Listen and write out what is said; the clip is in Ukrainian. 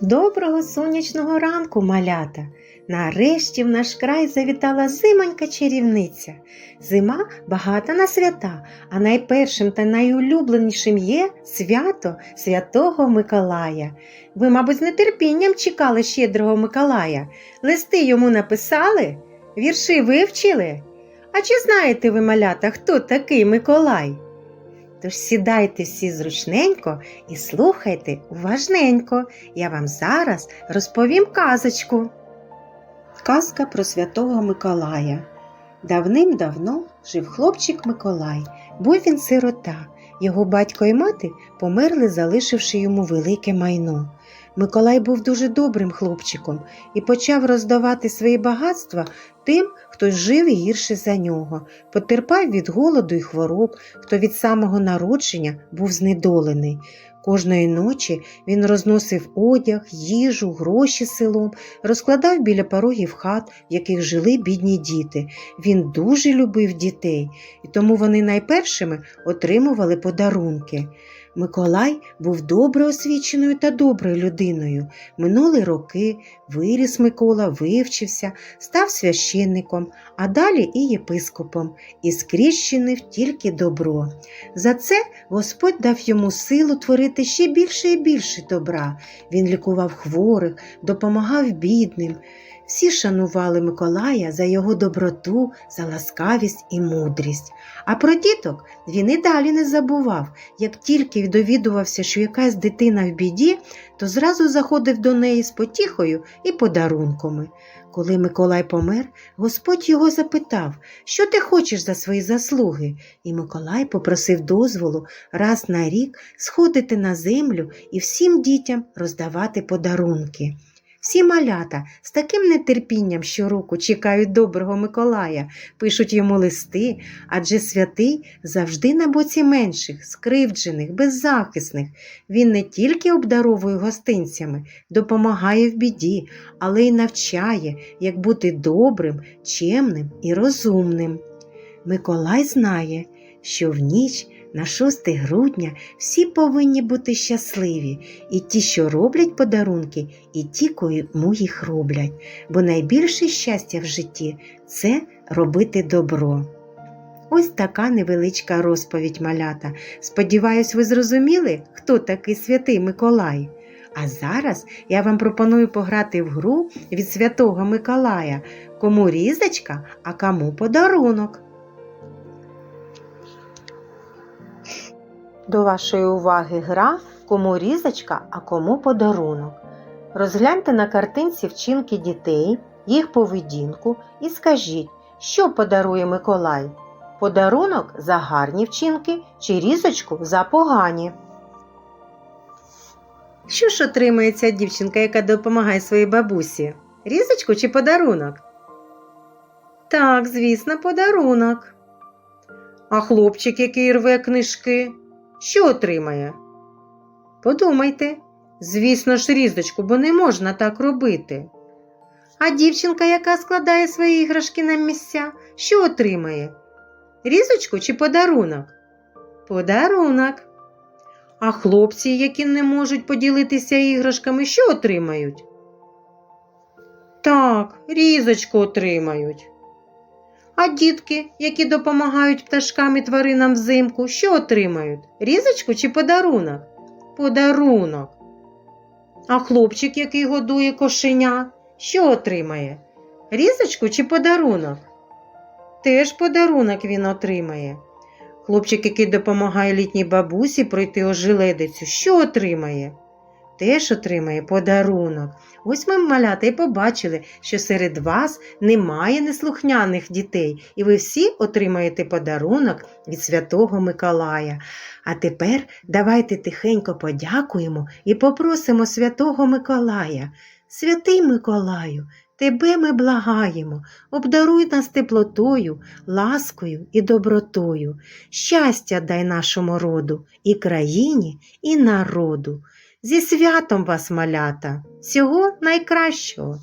Доброго сонячного ранку, малята! Нарешті в наш край завітала зимонька чарівниця. Зима багата на свята, а найпершим та найулюбленішим є свято Святого Миколая. Ви, мабуть, з нетерпінням чекали щедрого Миколая. Листи йому написали? Вірші вивчили? А чи знаєте ви, малята, хто такий Миколай? Тож сідайте всі зручненько і слухайте уважненько. Я вам зараз розповім казочку. Казка про святого Миколая. Давним-давно жив хлопчик Миколай. Був він сирота. Його батько і мати померли, залишивши йому велике майно. Миколай був дуже добрим хлопчиком і почав роздавати свої багатства тим, хто жив гірше за нього, потерпав від голоду і хвороб, хто від самого народження був знедолений. Кожної ночі він розносив одяг, їжу, гроші селом, розкладав біля порогів хат, в яких жили бідні діти. Він дуже любив дітей, і тому вони найпершими отримували подарунки. Миколай був добре освіченою та доброю людиною. Минули роки, виріс Микола, вивчився, став священником, а далі і єпископом, і скрізь тільки добро. За це Господь дав йому силу творити ще більше і більше добра. Він лікував хворих, допомагав бідним. Всі шанували Миколая за його доброту, за ласкавість і мудрість. А про діток він і далі не забував. Як тільки довідувався, що якась дитина в біді, то зразу заходив до неї з потіхою і подарунками. Коли Миколай помер, Господь його запитав, що ти хочеш за свої заслуги, і Миколай попросив дозволу раз на рік сходити на землю і всім дітям роздавати подарунки. Всі малята з таким нетерпінням щороку чекають доброго Миколая, пишуть йому листи, адже святий завжди на боці менших, скривджених, беззахисних. Він не тільки обдаровує гостинцями, допомагає в біді, але й навчає, як бути добрим, чемним і розумним. Миколай знає, що в ніч на 6 грудня всі повинні бути щасливі, і ті, що роблять подарунки, і ті, кому їх роблять, бо найбільше щастя в житті це робити добро. Ось така невеличка розповідь малята. Сподіваюсь, ви зрозуміли, хто такий святий Миколай. А зараз я вам пропоную пограти в гру від Святого Миколая, кому різочка, а кому подарунок. До вашої уваги гра кому різочка, а кому подарунок. Розгляньте на картинці вчинки дітей, їх поведінку і скажіть, що подарує Миколай? Подарунок за гарні вчинки чи різочку за погані. Що ж отримає ця дівчинка, яка допомагає своїй бабусі? Різочку чи подарунок? Так, звісно, подарунок. А хлопчик, який рве книжки, що отримає? Подумайте, звісно ж, різочку, бо не можна так робити. А дівчинка, яка складає свої іграшки на місця, що отримає? Різочку чи подарунок? Подарунок. А хлопці, які не можуть поділитися іграшками, що отримають? Так, різочку отримають. А дітки, які допомагають пташкам і тваринам взимку, що отримають? Різочку чи подарунок? Подарунок. А хлопчик, який годує кошеня, що отримає? Різочку чи подарунок? Теж подарунок він отримає. Хлопчик, який допомагає літній бабусі пройти ожеледицю, що отримає? Теж отримає подарунок. Ось ми, малята, і побачили, що серед вас немає неслухняних дітей, і ви всі отримаєте подарунок від Святого Миколая. А тепер давайте тихенько подякуємо і попросимо Святого Миколая. Святий Миколаю, тебе ми благаємо, обдаруй нас теплотою, ласкою і добротою. Щастя дай нашому роду, і країні, і народу. Зі святом вас, малята, всього найкращого!